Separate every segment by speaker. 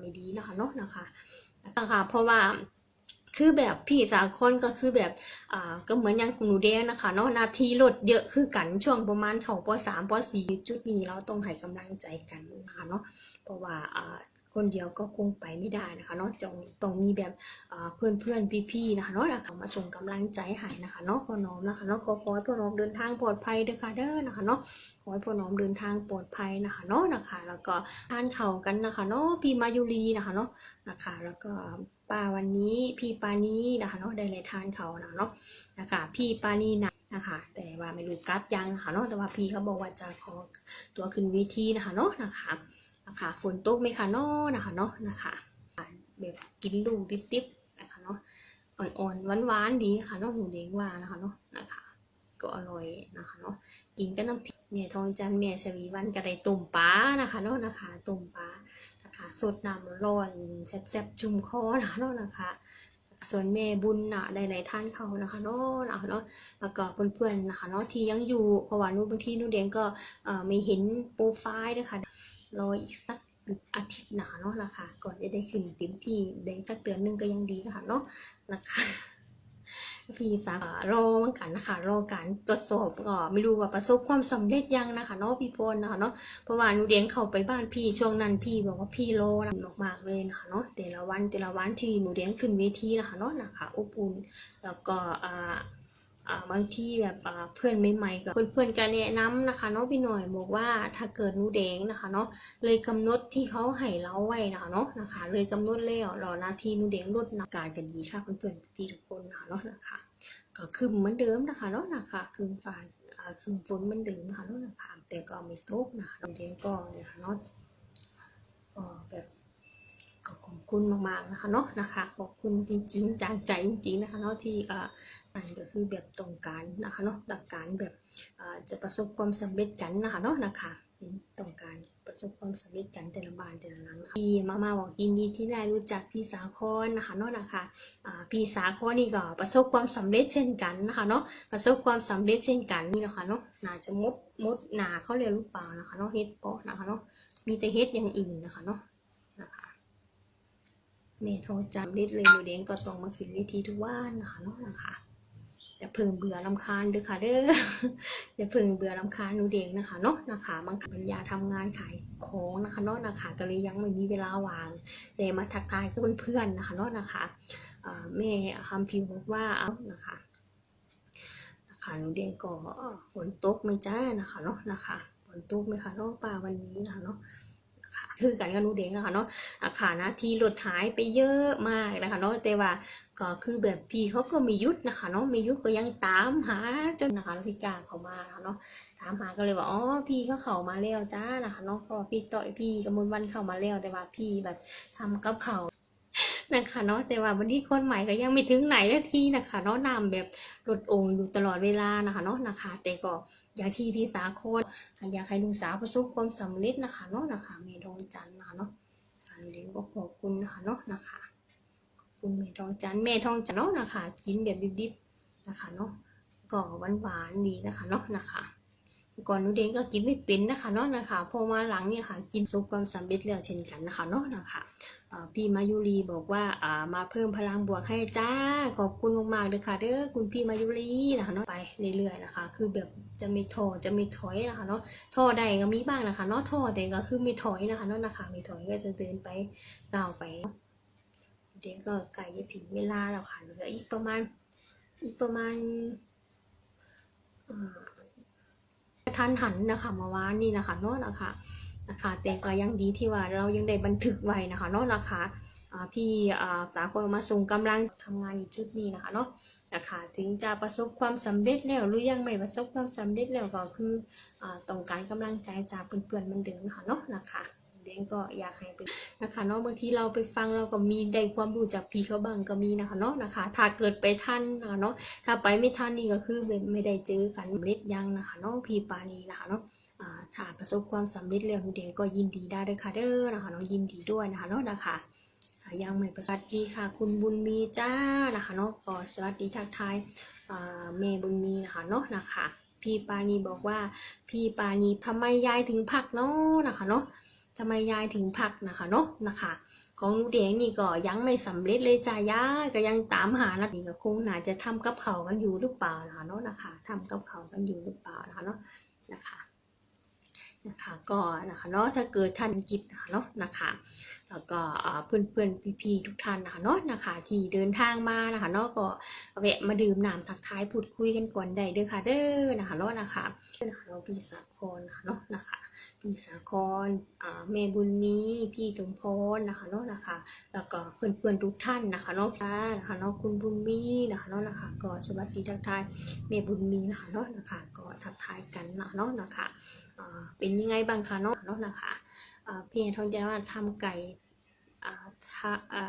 Speaker 1: ไม่ดีนะคะเนาะนะคะนะคะเพราะว่าคือแบบพี่สาคนก็คือแบบอ่าก็เหมือนอย่างหนูแดงนะคะเนาะนาทีลดเยอะคือกันช่วงประมาณเขาปสามปสี่จุดนี้เราต้องให้กำลังใจกันนะคะเนาะเพราะว่าอ่า คนเดียวก็คงไปไม่ได้นะคะเนาะจงต้องมีแบบเพื่อนเพื่อนๆพี่ๆนะคะเนาะนะคะมาส่งกำลังใจให้นะคะเนาะพ่อน้องนะคะเนาะก็ขอให้พ่อน้องเดินทางปลอดภัยเด้อค่ะเด้อนะคะเนาะขอให้พ่อน้องเดินทางปลอดภัยนะคะเนาะนะคะ แล้วก็ทานเข่ากันนะคะเนาะพี่มายุรีนะคะเนาะนะคะ แล้วก็ป้าวันนี้พี่ปานี้นะคะเนาะได้เลยทานเขานะเนาะนะคะ พี่ปานี้นะนะคะ แต่ว่าไม่รู้กัดยังนะคะเนาะแต่ว่าพี่เขาบอกว่าจะขอตัวขึ้นวิธีนะคะเนาะนะคะ นะคะฝนตกไหมคะเนาะนะคะเนาะนะคะแบบกินลูกดิบๆนะคะเนาะอ่อนๆหวานๆดีค่ะเนาะหูเด้งว่านะคะเนาะนะคะก็อร่อยนะคะเนาะกินกับน้ำพริกแม่ทองจันทร์แม่ชวีวันก็ได้ต้มปลานะคะเนาะนะคะต้มปลานะคะสดน้ำร้อนแซ่บๆจุ่มคอนะคะเนาะนะคะส่วนแม่บุญน่ะหลายท่านเขานะคะเนาะนะคะเนาะแล้วก็เพื่อนๆนะคะเนาะที่ยังอยู่เพราะว่านูบางทีนูเดียงก็ไม่เห็นโปรไฟล์ด้วยค่ะ รออีกสักอาทิตย์หนาเนาะนะคะ ก่อนจะได้ขึ้นเต็มที่ได้สักเดือนหนึงก็ยังดีนะคะเนาะนะคะพี่สาวรอเหมือนกันนะคะรอการตรวจสอบก็ไม่รู้ว่าประสบความสำเร็จยังนะคะเนาะพี่พลนะคะเนาะเพราะว่าหนูเดียงเข้าไปบ้านพี่ช่วงนั้นพี่บอกว่าพี่รอนมากๆเลยนะคะเนาะแต่ละวันแต่ละวันที่หนูเดียงขึ้นเวทีนะคะเนาะนะคะอบอุ่นแล้วก็อ่า บางที่แบบเพื่อนใหม่ๆก็เพื่อนๆกันแนะนำนะคะเนาะพี่หน่อยบอกว่าถ้าเกิดนูแดงนะคะเนาะเลยกำหนดที่เขาให้เราไว้นะคะเนาะนะคะ เลยกำหนดแล้วรอนาทีนูแดงลดน้ำการกันดีค่ะเพื่อนๆพี่ทุกคนนะคะเนาะนะคะก็คือเหมือนเดิมนะคะเนาะนะคะคือฝ่ายคือฝนเหมือนเดิมนะคะเนาะนะคะแต่ก็ไม่ตกนะคะโรงเรียนก็เนี่ยค่ะเนาะก็แบบ คุณมากๆนะคะเนาะนะคะขอบคุณจริงๆจากใจจริงๆนะคะเนาะที่อ่าอันก็คือแบบตรงการนะคะเนาะหลักการแบบอ่าจะประสบความสำเร็จกันนะคะเนาะนะคะต้องการประสบความสำเร็จกันแต่ละบ้านแต่ละหลังพี่มามาบอกยินดีที่ได้รู้จักพี่สาคอนนะคะเนาะนะคะพี่สาคอนี่ก็ประสบความสำเร็จเช่นกันนะคะเนาะประสบความสำเร็จเช่นกันนี่นะคะเนาะน่าจะมดมดหนาเขาเรียกหรือเปล่านะคะเนาะเฮ็ดเปาะนะคะเนาะมีแต่เฮ็ดอย่างอื่นนะคะเนาะ เมโทรจำเร็จเลยหนูเด้งก็ต้องมาขึ้นวิธีทุกวันนะคะเนาะนะคะอย่าเพิ่งเบื่อลำคาญเด้อค่ะเด้ออย่าเพิ่งเบื่อลำคาญหนูเด้งนะคะเนาะนะคะบางครั้งปัญญาทำงานขายของนะคะเนาะนะคะก็เลยยังไม่มีเวลาวางเลยมาทักทายกับเพื่อนๆนะคะเนาะนะคะแม่คำพิมพ์บอกว่าเอานะคะนะคะหนูเดียงก็เอ่อฝนตกไหม่จ้านะคะเนาะนะคะฝนตกไหมคะเนาะป่าวันนี้นะคะเนาะ คะคือการกับหนูเดียงนะคะเนาะอาคารนะที่ลดหายไปเยอะมากนะคะเนาะแต่ว่าก็คือแบบพี่เขาก็ไม่ยุดนะคะเนาะไม่ยุดก็ยังตามหาจนนะคะพี่กาเขามานะคะเนาะถามหาก็เลยว่าอ๋อพี่ก็เข้ามาแล้วจ้านะคะเนาะเพราะพี่ต่อยพี่กำมลวันเข้ามาแล้วแต่ว่าพี่แบบทำกับเขา นะคะเนาะแต่ว่าวันที่คนใหม่ก็ยังไม่ถึงไหนนาทีนะคะเนาะนำแบบลดองค์อยู่ตลอดเวลานะคะเนาะนะคะ แต่ก็อย่างที่พี่สาโคนอยากให้ลุงสาวประสบความสำเร็จนะคะเนาะนะคะเมดองจันนะคะเนาะอันนี้ก็ขอบคุณนะคะเนาะนะคะขอบคุณเมดองจันทร์เมทองจันเนาะนะคะกินแบบดิบๆนะคะเนาะก็หวานๆดีนะคะเนาะนะคะ ก่อนนูเด้งก็กินไม่เป็นนะคะเนาะนะคะพอมาหลังเนี่ยค่ะ กินประสบความสำเร็จแล้วเช่นกันนะคะเนาะนะคะพี่มายุรีบอกว่าอ่ามาเพิ่มพลังบวกให้จ้าขอบคุณมากๆเลยค่ะเด้อคุณพี่มายุรีนะคะเนาะไปเรื่อยๆนะคะ คือแบบจะไม่ท้อจะไม่ถอยนะคะเนาะท้อได้ก็มีบ้างนะคะเนาะท้อแต่ก็คือไม่ถอยนะคะเนาะนะคะไม่ถอยก็จะเดินไปก้าวไปเนาะเดี๋ยวก็ใกล้จะถึงเวลาแล้วค่ะเหลืออีกประมาณอีกประมาณ ท่าทันหันนะคะเมาวานนี่นะคะเนาะนะคะนะคะแต่ก็ยังดีที่ว่าเรายังได้บันทึกไว้นะคะเนาะนะคะอ่าพี่อ่าสาคนมาส่งกำลังทำงานอยู่ชุดนี้นะคะเนาะนะคะถึงจะประสบความสำเร็จแล้วหรือยังไม่ประสบความสำเร็จแล้วก็คืออต้องการกำลังใจจากเพื่อนๆมันเดิมนะคะเนาะนะคะ เด้งก็อยากให้เป็นนะคะเนาะบางทีเราไปฟังเราก็มีได้ความรู้จากพี่เขาบ้างก็มีนะคะเนาะนะคะ ถ้าเกิดไปทันนะคะเนาะถ้าไปไม่ทันนี่ก็คือไม่ได้เจอกันเล็ดยังนะคะเนาะพี่ปานีนะคะเนาะถ้าประสบความสำเร็จแล้วหนูเด็กก็ยินดีได้ด้วยค่ะเด้อนะคะน้องยินดีด้วยนะคะเนาะนะคะยังไม่ประสวัสดีค่ะ คุณบุญมีจ้านะคะเนาะก็สวัสดีทักทายอ่าแม่บุญมีนะคะเนาะนะคะพี่ปานีบอกว่า พี่ปานีทำไมยายถึงพักเนาะนะคะเนาะ ทำไมยายถึงพักนะคะเนาะนะคะ ของหนูแดงนี่ก็ยังไม่สำเร็จเลยจ้ายายก็ยังตามหานะนี่ก็คงน่าจะทำกับเขากันอยู่หรือเปล่านะคะเนาะนะคะทำกับเขากันอยู่หรือเปล่านะคะเนาะนะคะนะคะก็นะคะเนาะถ้าเกิดท่านกิจนะคะเนาะนะคะ แล้วก็เพื่อนเพื่อนๆพี่ๆทุกท่านนะคะเนาะนะคะ ที่เดินทางมานะคะเนาะก็แวะมาดื่มน้ำทักทายพูดคุยกันก่อนได้เด้อค่ะเด้อนะคะเนาะนะคะนะคะเราพี่สาครนะคะเนาะนะคะพี่สาครอ่าแม่บุญมีพี่จงพรนะคะเนาะนะคะ แล้วก็เพื่อนๆทุกท่านนะคะเนาะค่ะนะคะเนาะคุณบุญมีนะคะเนาะนะคะก็สวัสดีทักทายแม่บุญมีนะคะเนาะนะคะก็ทักทายกันนะคะเนาะนะคะเป็นยังไงบ้างคะเนาะเนาะนะคะ พี่ทองใจว่าทำไก่าทะอ่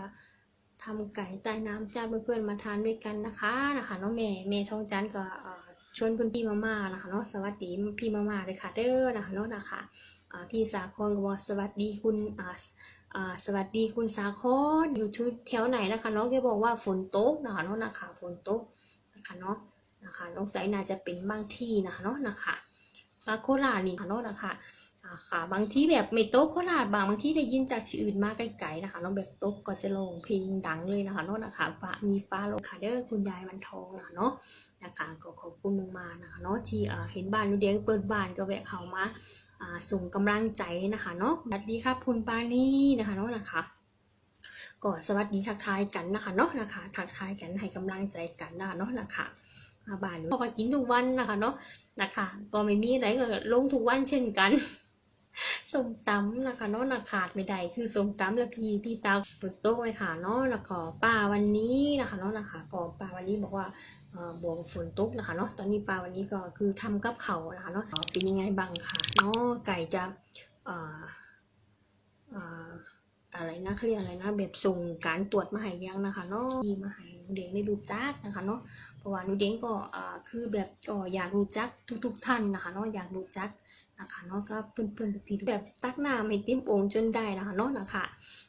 Speaker 1: ทำไก่ใต้น้ำจ้าเพื่อนๆมาทานด้วยกันนะคะนะคะน้องเมย์เมย์ทองจันทร์ก็ชวนเพื่อนพี่มาม่านะคะเนาะสวัสดีพี่มาม่าเลยค่ะเด้อนะคะเนาะนะคะพี่สาครก็บอกสวัสดีคุณสวัสดีคุณสาครอยู่ที่แถวไหนนะคะเนาะแกบอกว่าฝนตกนะคะเนาะนะคะฝนตกนะคะเนาะนะคะน้องใจน่าจะเป็นบางที่นะคะเนาะนะคะลาโคราชนี่ค่ะเนาะนะคะ ค่ะบางที่แบบไม่โต๊ะโคราชบางบางที่ได้ยินจากที่อื่นมาไกลๆนะคะน้องแบบโต๊ะก็จะลงเพลงดังเลยนะคะเนาะนะคะฟ้ามีฟ้าโลคาเดอร์คุณยายมันทองนะคะเนาะนะคะก็ขอบคุณมากๆนะคะเนาะที่เห็นบ้านนูเดียงเปิดบ้านก็แวะเข้ามาส่งกำลังใจนะคะเนาะสวัสดีครับคุณปานี่นะคะเนาะนะคะก็สวัสดีทักทายกันนะคะเนาะนะคะทักทายกันให้กำลังใจกันนะคะเนาะนะคะบ้านหนูก็กินทุกวันนะคะเนาะนะคะก็ไม่มีอะไรก็ลงทุกวันเช่นกัน ส้มตำนะคะเนาะนะขาดไม่ได้คือส้มตำแล้วพี่พี่ตาฝนตกไว้ค่ะเนาะแล้วก็ป้าวันนี้นะคะเนาะนะคะก็ป้าวันนี้บอกว่าบวกฝนตกนะคะเนาะตอนนี้ป้าวันนี้ก็คือทำกับเขานะคะเนาะเป็นยังไงบ้างค่ะเนาะไก่จะเอ่อเอ่ออะไรนะเขาเรียกอะไรนะแบบส่งการตรวจมาให้ยังนะคะเนาะที่มาให้หนูเด็กได้ดูจักนะคะเนาะเพราะว่าหนูเด็กก็คือแบบก็อยากรู้จักทุก ๆ ท่านนะคะเนาะอยากรู้จัก นะคะเนาะก็เพื่อนๆพี่แบบตักน้ำให้เต็มโองจนได้นะคะเนาะนะคะ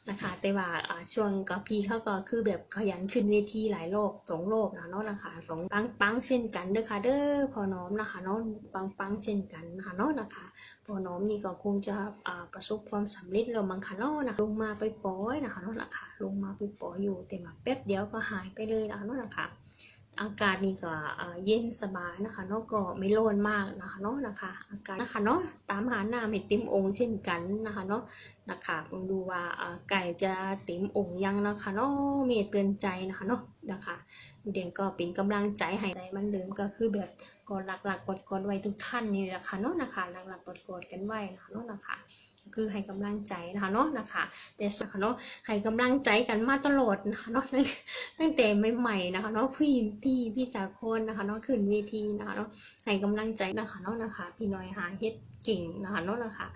Speaker 1: นะคะ แต่ว่าช่วงกับพี่เขาก็คือแบบขยันขึ้นเวทีหลายรอบสองรอบนะคะเนาะนะคะสองปังปังๆเช่นกันเด้อค่ะเด้อพอน้อมนะคะเนาะปังปังๆเช่นกันนะคะเนาะนะคะพอน้อมนี่ก็คงจะประสบความสำเร็จแล้วมังค่ะเนาะนะคะลงมาไปปล่อยนะคะเนาะนะคะลงมาไปปล่อยอยู่แต่ว่าแป๊บเดียวก็หายไปเลยนะคะเนาะนะคะ อากาศนี่ก็เย็นสบายนะคะเนาะก็ไม่ร้อนมากนะคะเนาะนะคะ อากาศนะคะเนาะตามหาหน้ำให้เต็มองค์เช่นกันนะคะเนาะนะคะลองดูว่าไก่จะเต็มองค์ยังนะคะเนาะเมตเตือนใจนะคะเนาะนะคะเด็กก็เป็นกำลังใจให้ใจมันเดิมก็คือแบบกอดหลักๆกดกดๆไว้ทุกท่านนี่แหละค่ะเนาะนะคะหลักๆกดกดๆกันไว้นะคะเนาะนะคะ คือให้กำลังใจนะคะเนาะนะคะแต่ส่วนนะคะเนาะให้กำลังใจกันมาตลอดนะคะเนาะตั้งแต่ใหม่ๆนะคะเนาะพี่พี่พี่ตาคนนะคะเนาะขึ้นเวทีนะคะเนาะให้กำลังใจนะคะเนาะนะคะพี่น้อยหาเฮ็ดเก่งนะคะเนาะนะคะ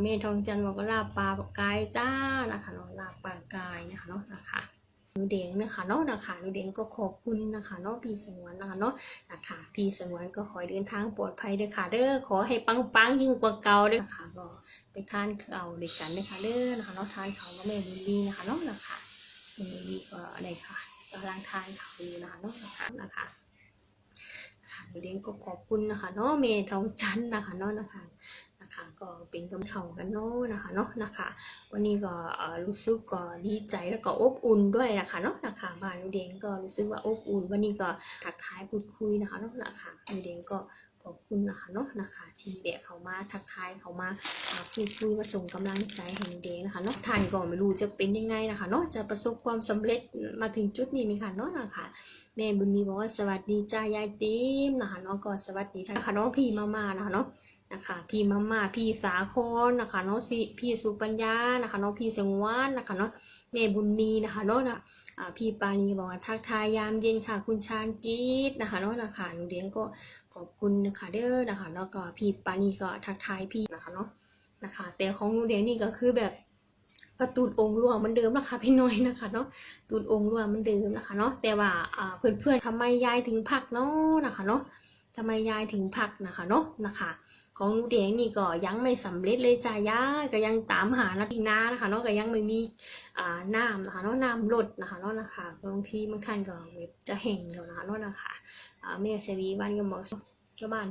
Speaker 1: เมทองจันทร์บอกว่าลาบปลากายจ้านะคะเนาะลาบปลากายนะคะเนาะนะคะหนูเด้งนะคะเนาะนะคะหนูเด้งก็ขอบคุณนะคะเนาะพี่สงวนนะคะเนาะนะคะพี่สงวนก็ขอเดินทางปลอดภัยเด้อค่ะเด้อขอให้ปังๆยิ่งกว่าเก่าเด้อค่ะก็ ไปทานข้าวด้วยกันเด้อค่ะเด้อนะคะเนาะทานข้าวกับแม่บุญมีนะคะเนาะนะคะแม่บุญมีก็อะไรค่ะกำลังทานข่าวอยู่นะคะเนาะนะคะนะคะเลี้ยงก็ขอบคุณนะคะเนาะเมย์ทองจันนะคะเนาะนะคะนะคะ ก็เป็นกำเข่ากันเนาะนะคะเนาะนะคะ วันนี้ก็รู้สึกก็ดีใจแล้วก็อบอุ่นด้วยนะคะเนาะนะคะบ้านหนูเดงก็รู้สึกว่าอบอุ่น วันนี้ก็ทักทายพูดคุยนะคะเนาะนะคะหนูเดงก็ ขอบคุณนะคะเนาะนะคะที่แบะเขามาทักทายเขามาพูดคุยมาส่งกำลังใจให้หนูเดงนะคะเนาะท่านก็ไม่รู้จะเป็นยังไงนะคะเนาะจะประสบความสำเร็จมาถึงจุดนี้ไหมคะเนาะนะคะแม่บุญมีบอกว่าสวัสดีจ้ายายติมนะคะเนาะก็สวัสดีท่านนะคะเนาะพี่มามานะคะเนาะ นะคะพี่มาม่าพี่สาครนะคะเนาะสิพี่สุปัญญานะคะเนาะพี่เสงวานนะคะเนาะแม่บุญมีนะคะเนาะนะอ่าพี่ปานีบอกว่าทักทายยามเย็นค่ะคุณชาญจีดนะคะเนาะนะคะหนูเลี้ยงก็ขอบคุณนะคะเด้อนะคะแล้วก็พี่ปานีก็ทักทายพี่นะคะเนาะนะคะ แต่ของหนูเลี้ยงนี่ก็คือแบบกระตูดองค์รวมเหมือนเดิมนะคะพี่น้อยนะคะเนาะตูดองค์รวมเหมันเดิมนะคะเนาะแต่ว่าอ่าเพื่อนๆทำไมยายถึงพักเนาะนะคะเนาะ ทำไมยายถึงพักนะคะเนาะนะคะ ของหนูเดงนี่ก็ยังไม่สำเร็จเลยจ้ายายก็ยังตามหานาทีน้านะคะเนาะก็ยังไม่มีอ่าน้ำนะคะเนาะน้ำลดนะคะเนาะนะคะบางทีบางท่านก็แบบจะแห้งแล้วนะคะเนาะนะคะอ่าแม่ชวีบ้านก็บอกชาวบ้าน